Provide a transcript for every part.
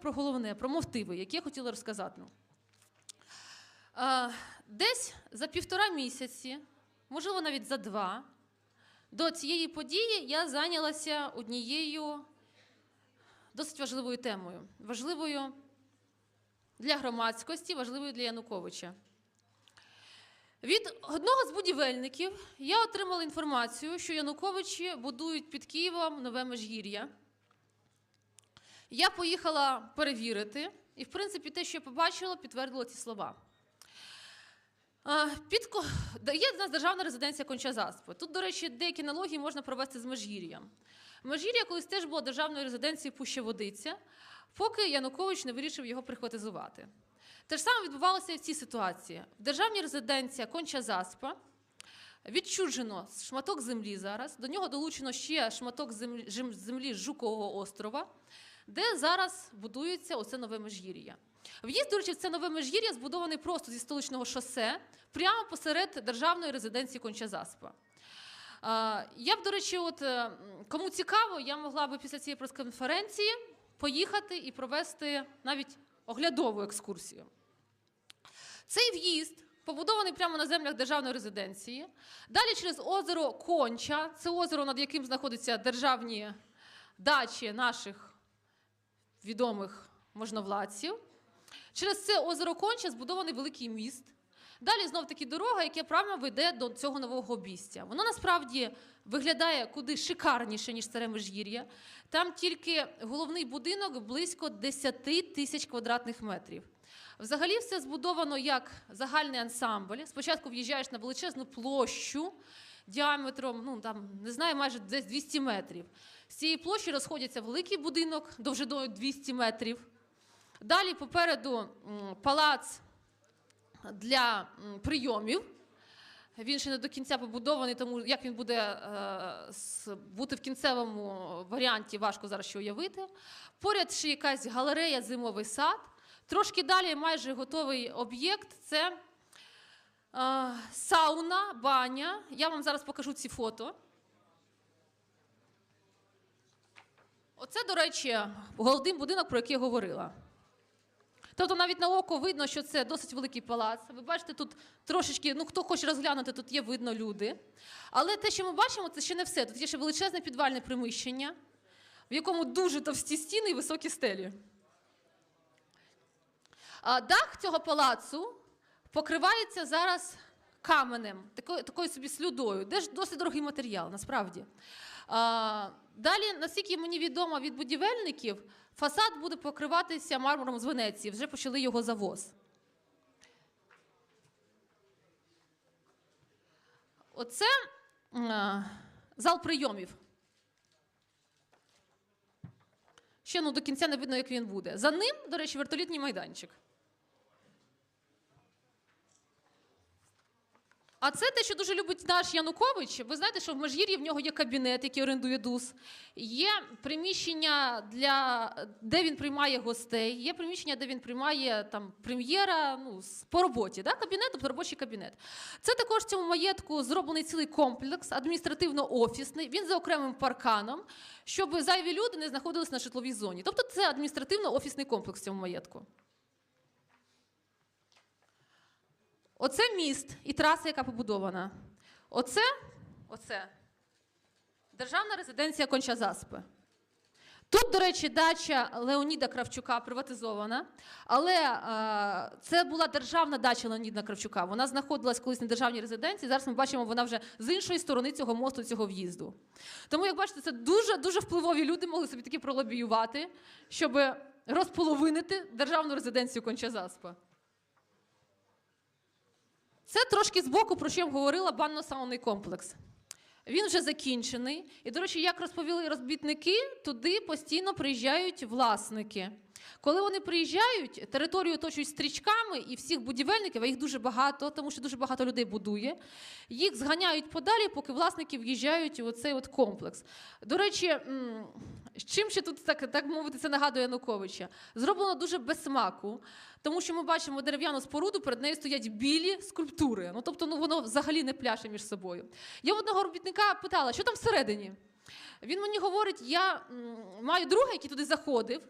про головне, про мотиви, які я хотіла розказати. Е, Десь за півтора місяці, можливо, навіть за два, до цієї події я зайнялася однією досить важливою темою. Важливою для громадськості, важливою для Януковича. Від одного з будівельників я отримала інформацію, що Януковичі будують під Києвом нове межгір'я. Я поїхала перевірити, і, в принципі, те, що я побачила, підтвердило ці слова. Під... Є в нас державна резиденція Конча-Заспи. Тут, до речі, деякі аналогії можна провести з Межгір'ям. Межгір'я колись теж було державною резиденцією Пуща-Водиця, поки Янукович не вирішив його прихватизувати. Те ж саме відбувалося і в цій ситуації. В державній резиденція Конча-Заспа відчуджено шматок землі зараз, до нього долучено ще шматок землі з Жукового острова, де зараз будується оце нове межгір'я. В'їзд, до речі, в це нове межгір'я збудований просто зі столичного шосе, прямо посеред державної резиденції Конча-Заспа. Я б, до речі, от кому цікаво, я могла би після цієї прес-конференції поїхати і провести навіть оглядову екскурсію. Цей в'їзд побудований прямо на землях державної резиденції. Далі через озеро Конча, це озеро, над яким знаходяться державні дачі наших відомих можновладців. Через це озеро Конча збудований великий міст. Далі знов таки дорога, яка прямо веде до цього нового обійстя. Воно насправді виглядає куди шикарніше, ніж старе Межгір'я. Там тільки головний будинок близько 10 тисяч квадратних метрів. Взагалі все збудовано як загальний ансамбль. Спочатку в'їжджаєш на величезну площу діаметром, ну там не знаю, майже десь 200 метрів. З цієї площі розходяться великий будинок довжиною 200 метрів. Далі попереду палац для прийомів. Він ще не до кінця побудований, тому як він буде е, бути в кінцевому варіанті, важко зараз ще уявити. Поряд ще якась галерея, зимовий сад. Трошки далі майже готовий об'єкт це сауна, баня. Я вам зараз покажу ці фото. Оце, до речі, головний будинок, про який я говорила. Тобто навіть на око видно, що це досить великий палац. Ви бачите, тут трошечки, ну хто хоче розглянути, тут є видно люди. Але те, що ми бачимо, це ще не все. Тут є ще величезне підвальне приміщення, в якому дуже товсті стіни і високі стелі. А дах цього палацу покривається зараз каменем, такою, такою собі слюдою, де ж досить дорогий матеріал, насправді. А, далі, наскільки мені відомо від будівельників, фасад буде покриватися мармуром з Венеції, вже почали його завоз. Оце а, зал прийомів. Ще ну, до кінця не видно, як він буде. За ним, до речі, вертолітний майданчик. А це те, що дуже любить наш Янукович. Ви знаєте, що в Межгір'ї в нього є кабінет, який орендує ДУС, є приміщення, для, де він приймає гостей, є приміщення, де він приймає там, прем'єра ну, по роботі. Да? Кабінет, тобто робочий кабінет. Це також в цьому маєтку зроблений цілий комплекс, адміністративно-офісний. Він за окремим парканом, щоб зайві люди не знаходились на житловій зоні. Тобто це адміністративно-офісний комплекс в цьому маєтку. Оце міст і траса, яка побудована. Оце, оце державна резиденція Конча-Заспи. Тут, до речі, дача Леоніда Кравчука приватизована, але е, це була державна дача Леоніда Кравчука. Вона знаходилась колись на державній резиденції. Зараз ми бачимо, вона вже з іншої сторони цього мосту, цього в'їзду. Тому, як бачите, це дуже дуже впливові люди могли собі таки пролобіювати, щоб розполовинити державну резиденцію Конча-Заспа. Це трошки збоку, про що я говорила, банно-саунний комплекс. Він вже закінчений. І, до речі, як розповіли розбітники, туди постійно приїжджають власники. Коли вони приїжджають, територію оточують стрічками і всіх будівельників, а їх дуже багато, тому що дуже багато людей будує. Їх зганяють подалі, поки власники в'їжджають у цей от комплекс. До речі, з чим ще тут так, так мовити, це нагадує Януковича? Зроблено дуже без смаку, тому що ми бачимо дерев'яну споруду, перед нею стоять білі скульптури. Ну тобто, ну воно взагалі не пляше між собою. Я одного робітника питала, що там всередині. Він мені говорить: я маю друга, який туди заходив.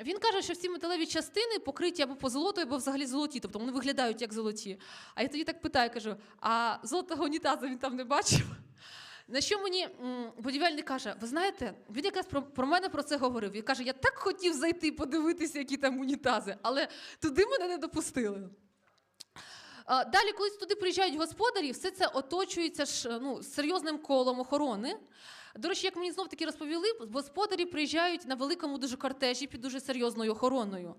Він каже, що всі металеві частини покриті або позолотою, або взагалі золоті, тобто вони виглядають як золоті. А я тоді так питаю, кажу: а золотого унітаза він там не бачив? На що мені будівельник каже: ви знаєте, він якраз про, про мене про це говорив. Він каже: я так хотів зайти подивитися, які там унітази, але туди мене не допустили. Далі, коли туди приїжджають господарі, все це оточується ж ну, серйозним колом охорони. До речі, як мені знов таки розповіли, господарі приїжджають на великому дуже кортежі під дуже серйозною охороною.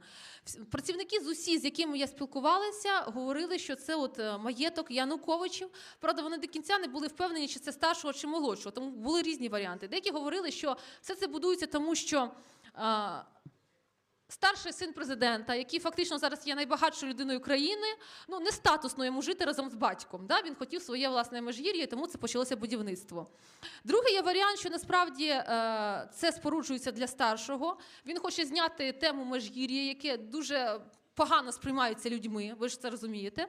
Працівники з усі, з якими я спілкувалася, говорили, що це от е, маєток Януковичів. Правда, вони до кінця не були впевнені, чи це старшого чи молодшого, тому були різні варіанти. Деякі говорили, що все це будується тому, що. Старший син президента, який фактично зараз є найбагатшою людиною країни, ну не статусно йому жити разом з батьком. Да? Він хотів своє власне межгір'я, тому це почалося будівництво. Другий є варіант, що насправді е, це споруджується для старшого. Він хоче зняти тему межгір'я, яке дуже погано сприймається людьми, ви ж це розумієте,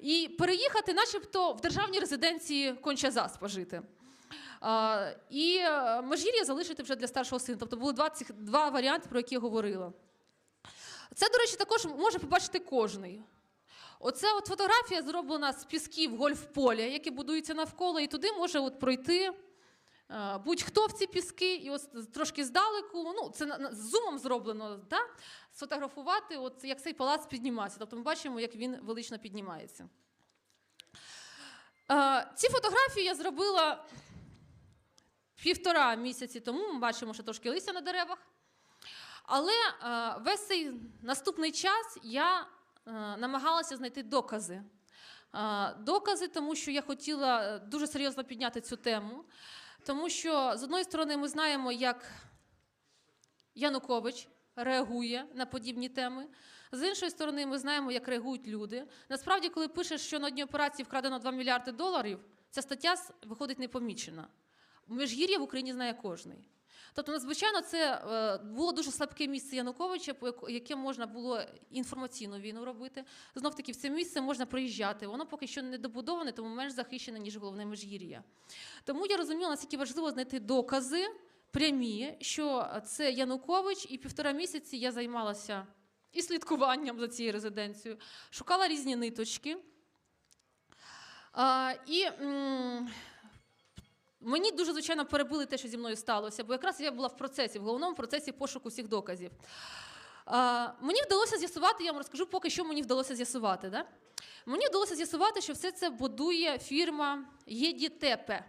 і переїхати, начебто, в державній резиденції Конча-Заспа жити. І е, межгір'я залишити вже для старшого сина. Тобто було два, варіанти, про які я говорила. Це, до речі, також може побачити кожний. Оце от фотографія зроблена з пісків гольф-поля, які будуються навколо, і туди може от пройти е, будь-хто в ці піски, і от трошки здалеку, ну, це з зумом зроблено, да? сфотографувати, от, як цей палац піднімається. Тобто ми бачимо, як він велично піднімається. Е, ці фотографії я зробила півтора місяці тому. Ми бачимо, що трошки листя на деревах. Але е, весь цей наступний час я е, намагалася знайти докази. Е, докази, тому що я хотіла дуже серйозно підняти цю тему. Тому що, з одної сторони, ми знаємо, як Янукович реагує на подібні теми. З іншої сторони, ми знаємо, як реагують люди. Насправді, коли пишеш, що на одній операції вкрадено 2 мільярди доларів, ця стаття виходить непомічена. Межгір'я в Україні знає кожний. Тобто, надзвичайно, це е, було дуже слабке місце Януковича, яке можна було інформаційну війну робити. Знов таки, в це місце можна приїжджати. Воно поки що не добудоване, тому менш захищене, ніж головне Межгір'я. Тому я розуміла, наскільки важливо знайти докази прямі, що це Янукович, і півтора місяці я займалася і слідкуванням за цією резиденцією, шукала різні ниточки. А, і м, мені дуже, звичайно, перебили те, що зі мною сталося, бо якраз я була в процесі, в головному процесі пошуку всіх доказів. А, мені вдалося з'ясувати, я вам розкажу поки що мені вдалося з'ясувати. Да? Мені вдалося з'ясувати, що все це будує фірма ЄДІТЕПЕ.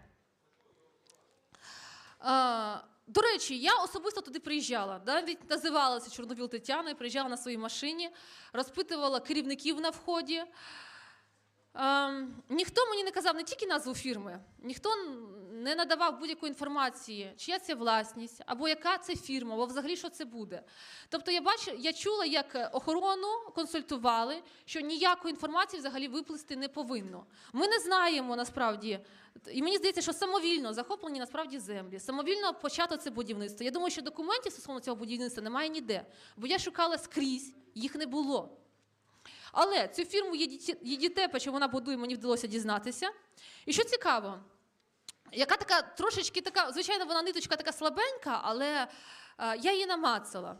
А, до речі, я особисто туди приїжджала, навіть називалася Чорновіл Тетяна, приїжджала на своїй машині, розпитувала керівників на вході. Ем, ніхто мені не казав не тільки назву фірми, ніхто не надавав будь-якої інформації, чия це власність, або яка це фірма, або взагалі що це буде. Тобто я бачу, я чула, як охорону консультували, що ніякої інформації взагалі виплисти не повинно. Ми не знаємо насправді, і мені здається, що самовільно захоплені насправді землі, самовільно почато це будівництво. Я думаю, що документів стосовно цього будівництва немає ніде, бо я шукала скрізь, їх не було. Але цю фірму ЄДІТЕП, що вона будує, мені вдалося дізнатися. І що цікаво, яка така трошечки така, звичайно, вона ниточка така слабенька, але е, я її намацала.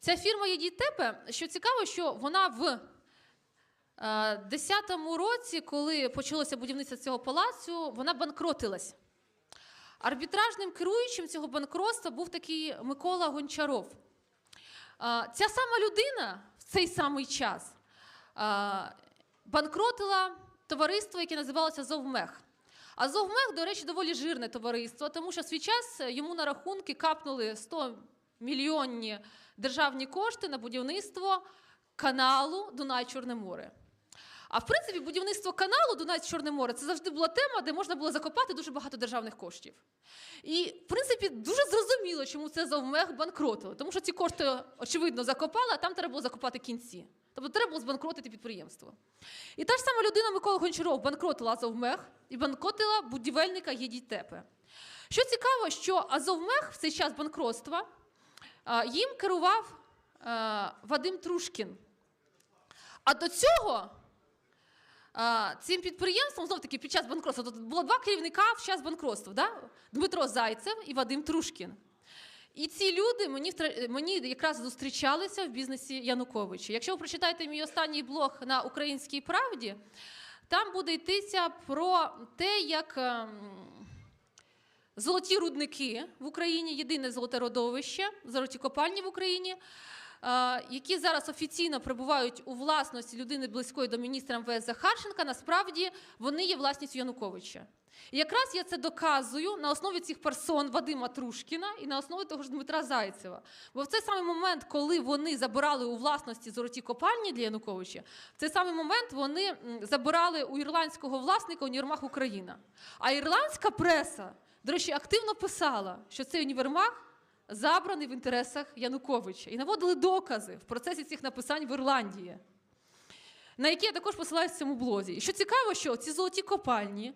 Ця фірма ЄДІТЕП, що цікаво, що вона в е, 10-му році, коли почалося будівництво цього палацу, вона банкротилась. Арбітражним керуючим цього банкротства був такий Микола Гончаров. А, Ця сама людина в цей самий час банкротила товариство, яке називалося Зовмех. А Зовмех, до речі, доволі жирне товариство, тому що в свій час йому на рахунки капнули 100 мільйонні державні кошти на будівництво каналу Дунай-Чорне море. А в принципі, будівництво каналу Дунай-Чорне море це завжди була тема, де можна було закопати дуже багато державних коштів. І, в принципі, дуже зрозуміло, чому це завмех банкротили. Тому що ці кошти, очевидно, закопали, а там треба було закопати кінці. Тобто треба було збанкротити підприємство. І та ж сама людина Микола Гончаров банкротила Азовмех і банкротила будівельника ЄДІТЕПи. Що цікаво, що Азовмех в цей час банкротства їм керував Вадим Трушкін. А до цього цим підприємством знов таки під час банкротства тут було два керівника в час банкротства: да? Дмитро Зайцев і Вадим Трушкін. І ці люди мені, мені якраз зустрічалися в бізнесі Януковича. Якщо ви прочитаєте мій останній блог на Українській правді, там буде йтися про те, як ем, золоті рудники в Україні, єдине золоте родовище, золоті копальні в Україні, які зараз офіційно перебувають у власності людини близької до міністра МВС Захарченка, насправді вони є власністю Януковича. І якраз я це доказую на основі цих персон Вадима Трушкіна і на основі того ж Дмитра Зайцева. Бо в цей самий момент, коли вони забирали у власності золоті копальні для Януковича, в цей самий момент вони забирали у ірландського власника універмаг Україна. А ірландська преса, до речі, активно писала, що цей універмаг забраний в інтересах Януковича. І наводили докази в процесі цих написань в Ірландії, на які я також посилаюся в цьому блозі. І що цікаво, що ці золоті копальні,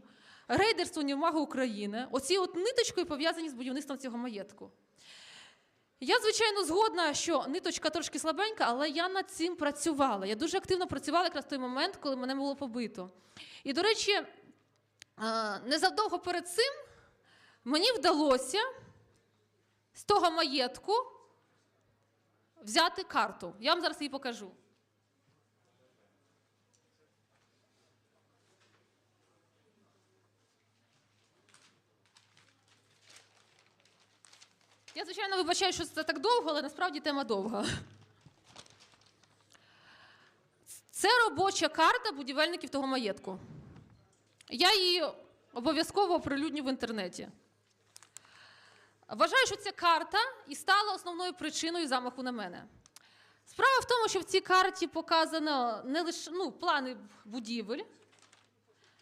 рейдерство універмагу України, оці от ниточкою пов'язані з будівництвом цього маєтку. Я, звичайно, згодна, що ниточка трошки слабенька, але я над цим працювала. Я дуже активно працювала якраз в той момент, коли мене було побито. І, до речі, е, незадовго перед цим мені вдалося з того маєтку взяти карту. Я вам зараз її покажу. Я, звичайно, вибачаю, що це так довго, але насправді тема довга. Це робоча карта будівельників того маєтку. Я її обов'язково оприлюдню в інтернеті. Вважаю, що ця карта і стала основною причиною замаху на мене. Справа в тому, що в цій карті показано не лише ну, плани будівель.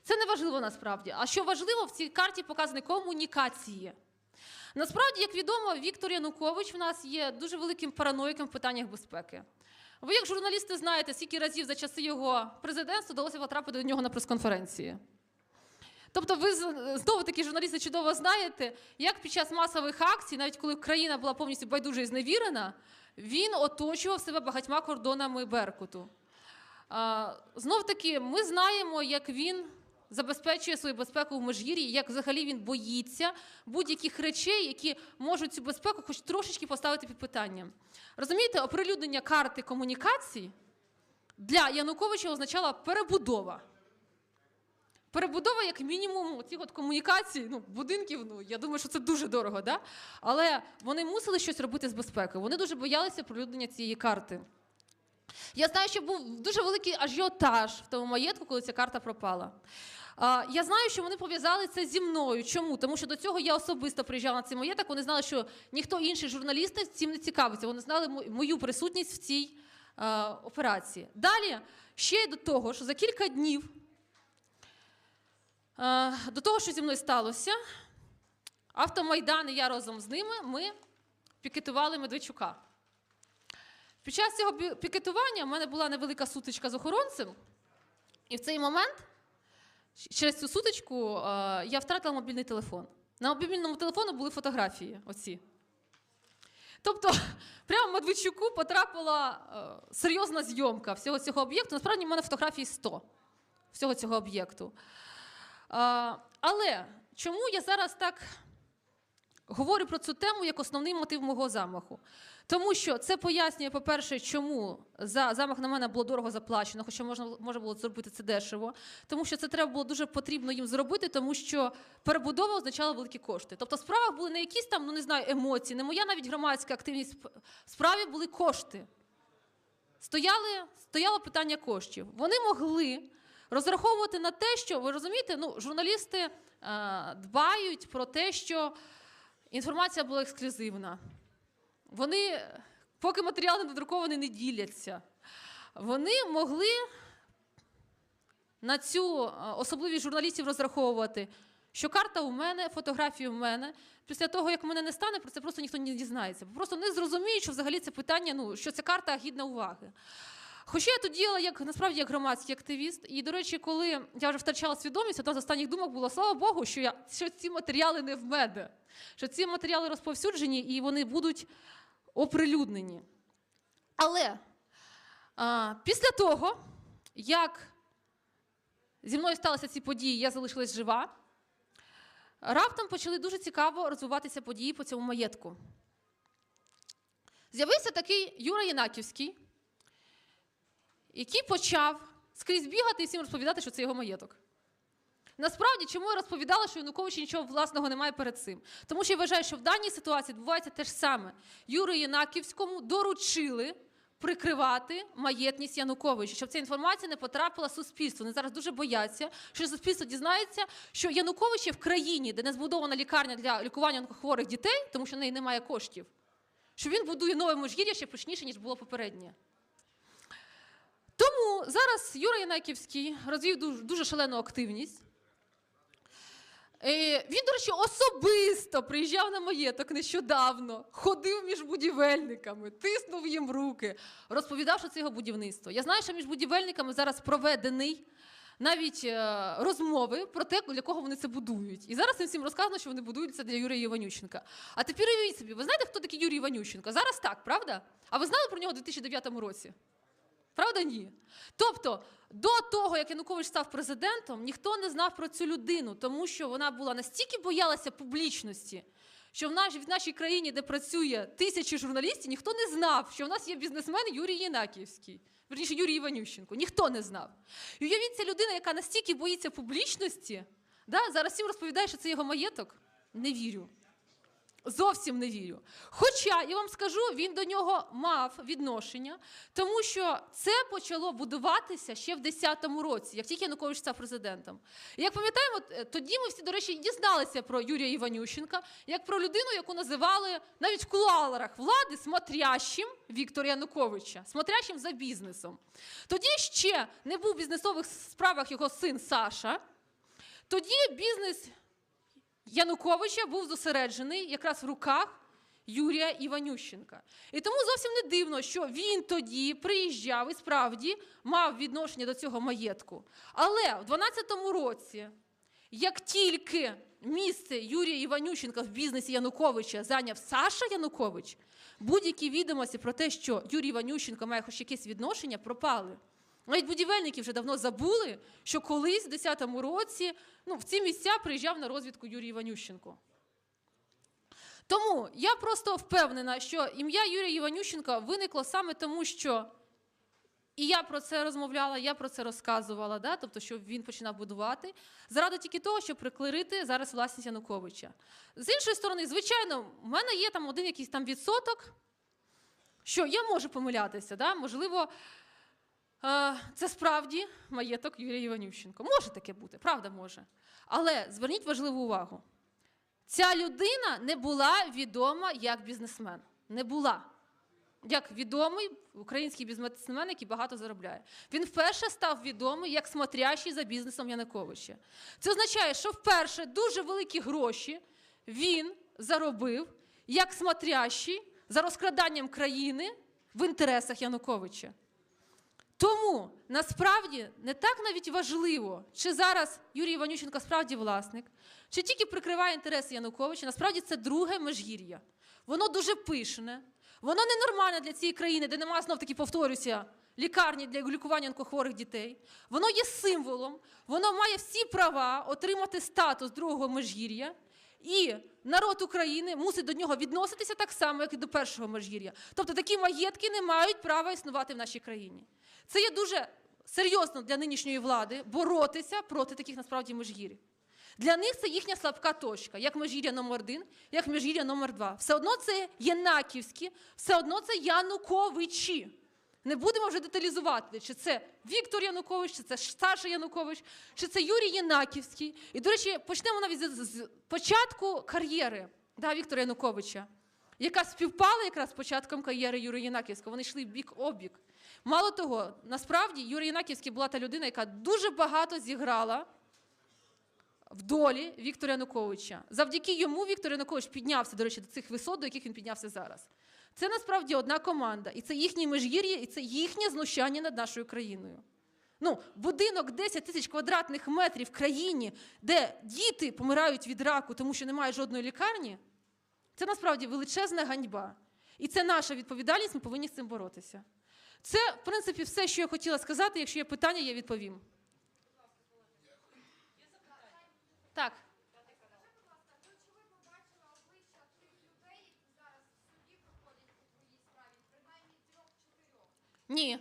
Це не важливо насправді. А що важливо, в цій карті показані комунікації. Насправді, як відомо, Віктор Янукович в нас є дуже великим параноїком в питаннях безпеки. Ви, як журналісти, знаєте, скільки разів за часи його президентства вдалося потрапити до нього на прес-конференції. Тобто, ви знову таки журналісти чудово знаєте, як під час масових акцій, навіть коли країна була повністю байдуже і зневірена, він оточував себе багатьма кордонами Беркуту. Знов таки, ми знаємо, як він забезпечує свою безпеку в Межгір'ї, як взагалі він боїться будь-яких речей, які можуть цю безпеку хоч трошечки поставити під питання. Розумієте, оприлюднення карти комунікацій для Януковича означало перебудова. Перебудова, як мінімум, цих от комунікацій, ну, будинків, ну я думаю, що це дуже дорого, да? але вони мусили щось робити з безпекою. Вони дуже боялися оприлюднення цієї карти. Я знаю, що був дуже великий ажіотаж в тому маєтку, коли ця карта пропала. Я знаю, що вони пов'язали це зі мною. Чому? Тому що до цього я особисто приїжджала на цей маєток. Вони знали, що ніхто інший журналісти цим не цікавиться. Вони знали мою присутність в цій операції. Далі ще до того, що за кілька днів до того, що зі мною сталося, автомайдан і я разом з ними ми пікетували Медведчука. Під час цього пікетування в мене була невелика сутичка з охоронцем, і в цей момент через цю сутичку е, я втратила мобільний телефон. На мобільному телефону були фотографії оці. Тобто, прямо в Медведчуку потрапила е, серйозна зйомка всього цього об'єкту. Насправді, в мене фотографій 100 всього цього об'єкту. Але чому я зараз так говорю про цю тему як основний мотив мого замаху? Тому що це пояснює, по-перше, чому за замах на мене було дорого заплачено, хоча можна може було зробити це дешево. Тому що це треба було дуже потрібно їм зробити, тому що перебудова означала великі кошти. Тобто в справах були не якісь там, ну не знаю, емоції, не моя навіть громадська активність. В справі були кошти. Стояли, стояло питання коштів. Вони могли розраховувати на те, що ви розумієте, ну, журналісти е, дбають про те, що інформація була ексклюзивна. Вони, поки матеріал не надрукований, не діляться. Вони могли на цю е, особливість журналістів розраховувати, що карта у мене, фотографії у мене. Після того, як мене не стане, про це просто ніхто не дізнається. Просто не зрозуміють, що взагалі це питання, ну, що ця карта гідна уваги. Хоча я тут діяла як насправді як громадський активіст, і, до речі, коли я вже втрачала свідомість, одна з останніх думок було, слава Богу, що, я, що ці матеріали не в мене, що ці матеріали розповсюджені і вони будуть оприлюднені. Але а, після того, як зі мною сталися ці події, я залишилась жива, раптом почали дуже цікаво розвиватися події по цьому маєтку. з'явився такий Юра Єнаківський, який почав скрізь бігати і всім розповідати, що це його маєток. Насправді, чому я розповідала, що Янукович нічого власного немає перед цим? Тому що я вважаю, що в даній ситуації відбувається те ж саме. Юру Єнаківському доручили прикривати маєтність Януковича, щоб ця інформація не потрапила в суспільство. Вони зараз дуже бояться, що суспільство дізнається, що Янукович є в країні, де не збудована лікарня для лікування онкохворих дітей, тому що в неї немає коштів. Що він будує нове межгір'я ще пишніше, ніж було попереднє. Зараз Юра Янаківський розвів дуже, дуже шалену активність. Е, Він, до речі, особисто приїжджав на маєток нещодавно, ходив між будівельниками, тиснув їм руки, розповідав, що це його будівництво. Я знаю, що між будівельниками зараз проведений навіть е, розмови про те, для кого вони це будують. І зараз їм всім розказано, що вони будують це для Юрія Іванющенка. А тепер уявіть собі, ви знаєте, хто такий Юрій Іванющенко? Зараз так, правда? А ви знали про нього у 2009 році? Правда, ні. Тобто, до того, як Янукович став президентом, ніхто не знав про цю людину, тому що вона була настільки боялася публічності, що в, наш, в нашій країні, де працює тисячі журналістів, ніхто не знав, що в нас є бізнесмен Юрій Єнаківський. Верніше Юрій Іванющенко. Ніхто не знав. І уявіть, це людина, яка настільки боїться публічності, да? зараз всім розповідає, що це його маєток. Не вірю. Зовсім не вірю. Хоча я вам скажу, він до нього мав відношення, тому що це почало будуватися ще в 10-му році, як тільки Янукович став президентом. Як пам'ятаємо, е, тоді ми всі, до речі, дізналися про Юрія Іванющенка, як про людину, яку називали навіть в кулуарах влади смотрящим Віктора Януковича, смотрящим за бізнесом. Тоді ще не був в бізнесових справах його син Саша. Тоді бізнес Януковича був зосереджений якраз в руках Юрія Іванющенка. І тому зовсім не дивно, що він тоді приїжджав і справді мав відношення до цього маєтку. Але в 12-му році, як тільки місце Юрія Іванющенка в бізнесі Януковича зайняв Саша Янукович, будь-які відомості про те, що Юрій Іванющенко має хоч якесь відношення, пропали. Навіть будівельники вже давно забули, що колись в 10-му році ну, в ці місця приїжджав на розвідку Юрій Іванющенко. Тому я просто впевнена, що ім'я Юрія Іванющенка виникло саме тому, що і я про це розмовляла, я про це розказувала, да? тобто, що він починав будувати, заради тільки того, щоб приклеїти зараз власність Януковича. З іншої сторони, звичайно, в мене є там один якийсь там відсоток, що я можу помилятися, да? можливо. Е, Це справді маєток Юрія Іванющенко. Може таке бути, правда може. Але зверніть важливу увагу: ця людина не була відома як бізнесмен. Не була. Як відомий український бізнесмен, який багато заробляє. Він вперше став відомий як смотрящий за бізнесом Януковича. Це означає, що вперше дуже великі гроші він заробив як смотрящий за розкраданням країни в інтересах Януковича. Тому насправді не так навіть важливо, чи зараз Юрій Іванющенко справді власник, чи тільки прикриває інтереси Януковича. Насправді це друге межгір'я. Воно дуже пишне, воно ненормальне для цієї країни, де немає знов таки повторюся. Лікарні для лікування онкохворих дітей, воно є символом, воно має всі права отримати статус другого межгір'я, і народ України мусить до нього відноситися так само, як і до першого межгір'я. Тобто такі маєтки не мають права існувати в нашій країні. Це є дуже серйозно для нинішньої влади боротися проти таких насправді межгір'я. Для них це їхня слабка точка, як межгір'я номер один, як межгір'я номер два. Все одно це Єнаківські, все одно це Януковичі. Не будемо вже деталізувати, чи це Віктор Янукович, чи це Саша Янукович, чи це Юрій Єнаківський. І, до речі, почнемо навіть з, початку кар'єри да, Віктора Януковича, яка співпала якраз з початком кар'єри Юрія Єнаківського. Вони йшли бік обік. Мало того, насправді Юрій Єнаківський була та людина, яка дуже багато зіграла в долі Віктора Януковича. Завдяки йому Віктор Янукович піднявся, до речі, до цих висот, до яких він піднявся зараз. Це насправді одна команда, і це їхнє межгір'я, і це їхнє знущання над нашою країною. Ну, будинок 10 тисяч квадратних метрів в країні, де діти помирають від раку, тому що немає жодної лікарні, це насправді величезна ганьба. І це наша відповідальність, ми повинні з цим боротися. Це, в принципі, все, що я хотіла сказати. Якщо є питання, я відповім. Так. Скажи, будь ласка, ти очевидно бачила обличчя тих людей, які зараз в суді проходять по твоїй справі. Ні.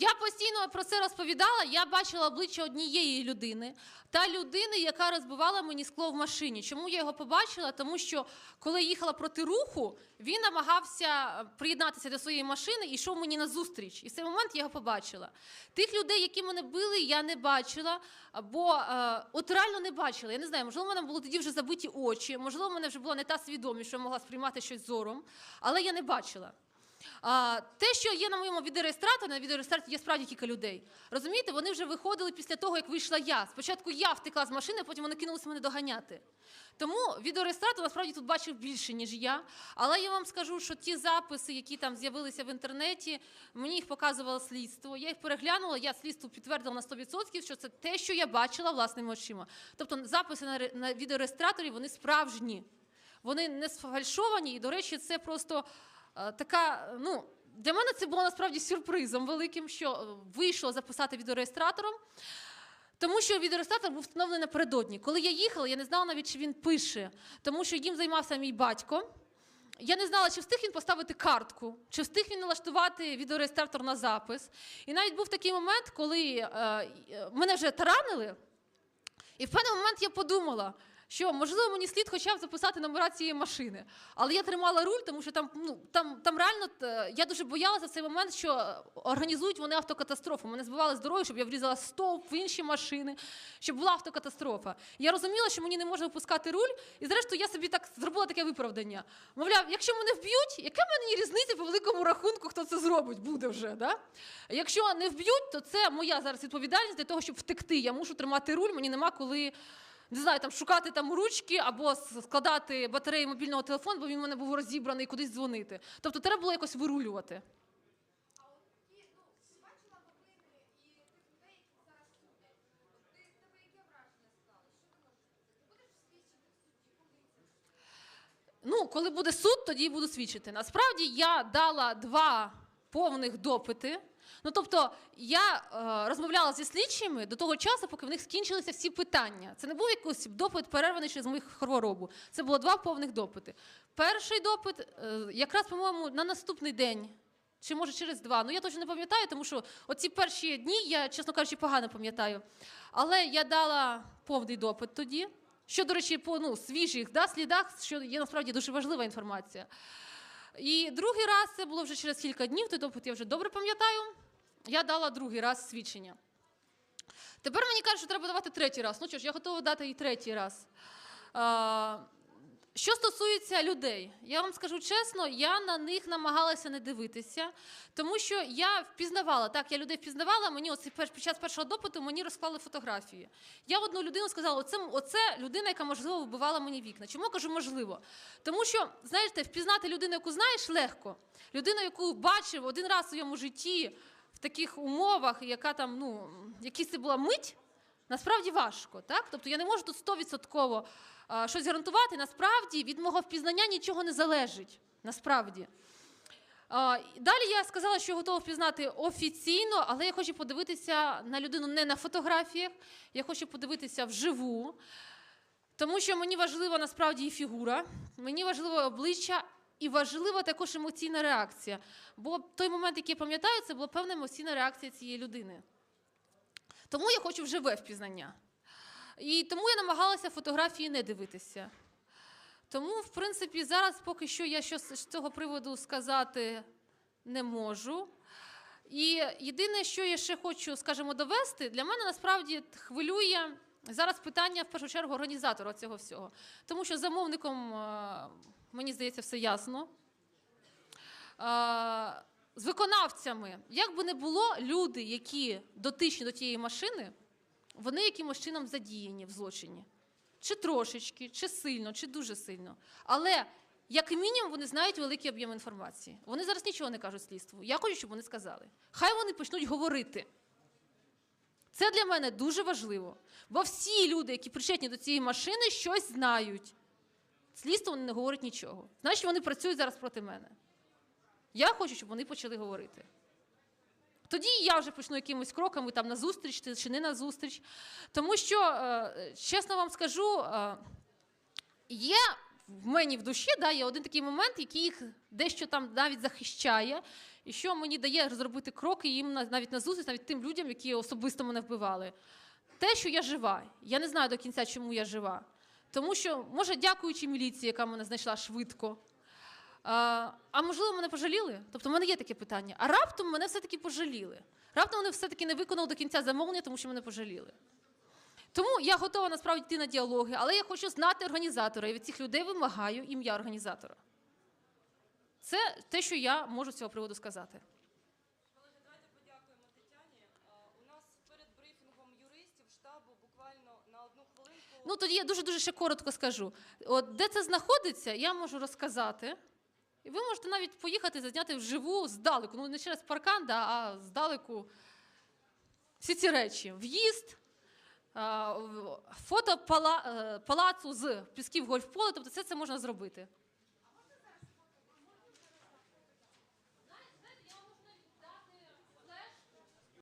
Я постійно про це розповідала. Я бачила обличчя однієї людини, та людини, яка розбивала мені скло в машині. Чому я його побачила? Тому що коли я їхала проти руху, він намагався е, приєднатися до своєї машини і йшов мені на зустріч. І в цей момент я його побачила. Тих людей, які мене били, я не бачила, бо е, от реально не бачила. Я не знаю, можливо, в мене були тоді вже забиті очі, можливо, в мене вже була не та свідомість, що я могла сприймати щось зором, але я не бачила. А, те, що є на моєму відеореєстраторі, на відеореєстраторі є справді кілька людей. Розумієте, вони вже виходили після того, як вийшла я. Спочатку я втекла з машини, потім вони кинулися мене доганяти. Тому відеореєстратор насправді тут бачив більше, ніж я. Але я вам скажу, що ті записи, які там з'явилися в інтернеті, мені їх показувало слідство. Я їх переглянула, я слідству підтвердила на 100%, що це те, що я бачила власними очима. Тобто записи на, на відеореєстраторі вони справжні. Вони не сфальшовані, і, до речі, це просто така. Ну, для мене це було насправді сюрпризом великим, що е, вийшло записати відеореєстратором. Тому що відеореєстратор був встановлений напередодні. Коли я їхала, я не знала навіть, чи він пише, тому що їм займався мій батько. Я не знала, чи встиг він поставити картку, чи встиг він налаштувати відеореєстратор на запис. І навіть був такий момент, коли е, е, мене вже таранили, і в певний момент я подумала, що можливо мені слід хоча б записати номера цієї машини. Але я тримала руль, тому що там, ну, там, там реально е, я дуже боялася в цей момент, що е, організують вони автокатастрофу. Мене збивали з дороги, щоб я врізала стовп в інші машини, щоб була автокатастрофа. Я розуміла, що мені не можна випускати руль, і зрештою я собі так зробила таке виправдання. Мовляв, якщо мене вб'ють, яка мені різниця по великому рахунку, хто це зробить, буде вже. Да? Якщо не вб'ють, то це моя зараз відповідальність для того, щоб втекти. Я мушу тримати руль, мені нема коли. Не знаю, там шукати там ручки або складати батареї мобільного телефону, бо він в мене був розібраний кудись дзвонити. Тобто треба було якось вирулювати. Ну, коли буде суд, тоді буду свідчити. Насправді я дала два повних допити. Ну, тобто, я е, розмовляла зі слідчими до того часу, поки в них скінчилися всі питання. Це не був якийсь допит перерваний через мою хворобу. Це було два повних допити. Перший допит, е, якраз, по-моєму, на наступний день. Чи може через два? Ну я точно не пам'ятаю, тому що оці перші дні я, чесно кажучи, погано пам'ятаю. Але я дала повний допит тоді. Що, до речі, по ну, свіжих да, слідах, що є насправді дуже важлива інформація. І другий раз це було вже через кілька днів, той допит я вже добре пам'ятаю. Я дала другий раз свідчення. Тепер мені кажуть, що треба давати третій раз. Ну що ж, я готова дати і третій раз. Що стосується людей, я вам скажу чесно, я на них намагалася не дивитися, тому що я впізнавала, так, я людей впізнавала, мені оце під час першого допиту мені розклали фотографії. Я одну людину сказала, оце, оце людина, яка, можливо, вбивала мені вікна. Чому кажу можливо? Тому що, знаєте, впізнати людину, яку знаєш, легко. Людину, яку бачив один раз у своєму житті в таких умовах, яка там, ну, якась це була мить, Насправді важко, так? Тобто я не можу тут стовідсотково щось гарантувати. Насправді від мого впізнання нічого не залежить. Насправді. Далі я сказала, що готова впізнати офіційно, але я хочу подивитися на людину не на фотографіях, я хочу подивитися вживу. Тому що мені важлива насправді і фігура, мені важливо обличчя, і важлива також емоційна реакція. Бо той момент, який я пам'ятаю, це була певна емоційна реакція цієї людини. Тому я хочу вживе впізнання. І тому я намагалася фотографії не дивитися. Тому, в принципі, зараз поки що я щось з цього приводу сказати не можу. І єдине, що я ще хочу, скажімо, довести, для мене насправді хвилює зараз питання в першу чергу організатора цього всього. Тому що замовником, е, мені здається, все ясно. Е, З виконавцями, як би не було, люди, які дотичні до тієї машини, вони якимось чином задіяні в злочині. Чи трошечки, чи сильно, чи дуже сильно. Але, як мінімум, вони знають великий об'єм інформації. Вони зараз нічого не кажуть слідству. Я хочу, щоб вони сказали. Хай вони почнуть говорити. Це для мене дуже важливо. Бо всі люди, які причетні до цієї машини, щось знають. Слідство вони не говорить нічого. Значить, вони працюють зараз проти мене. Я хочу, щоб вони почали говорити. Тоді я вже почну якимись кроками там на зустріч чи- не на зустріч. Тому що, е, чесно вам скажу, е, є в мені в душі да, є один такий момент, який їх дещо там навіть захищає. і що мені дає зробити кроки їм на- навіть на зустріч, навіть тим людям, які особисто мене вбивали. Те, що я жива, я не знаю до кінця, чому я жива. Тому що, може, дякуючи міліції, яка мене знайшла швидко. А, а можливо, мене пожаліли? Тобто, в мене є таке питання. А раптом мене все-таки пожаліли. Раптом вони все-таки не виконали до кінця замовлення, тому що мене пожаліли. Тому я готова насправді йти на діалоги, але я хочу знати організатора і від цих людей вимагаю ім'я організатора. Це те, що я можу з цього приводу сказати. Колеги, давайте подякуємо Тетяні. У нас перед брифінгом юристів штабу буквально на одну хвилинку. Ну тоді я дуже дуже ще коротко скажу. От де це знаходиться, я можу розказати. І ви можете навіть поїхати зазняти вживу здалеку. Ну не через паркан, да, а здалеку всі ці речі. В'їзд, фото пала, е, палацу з пісків гольфпола, тобто все це можна зробити.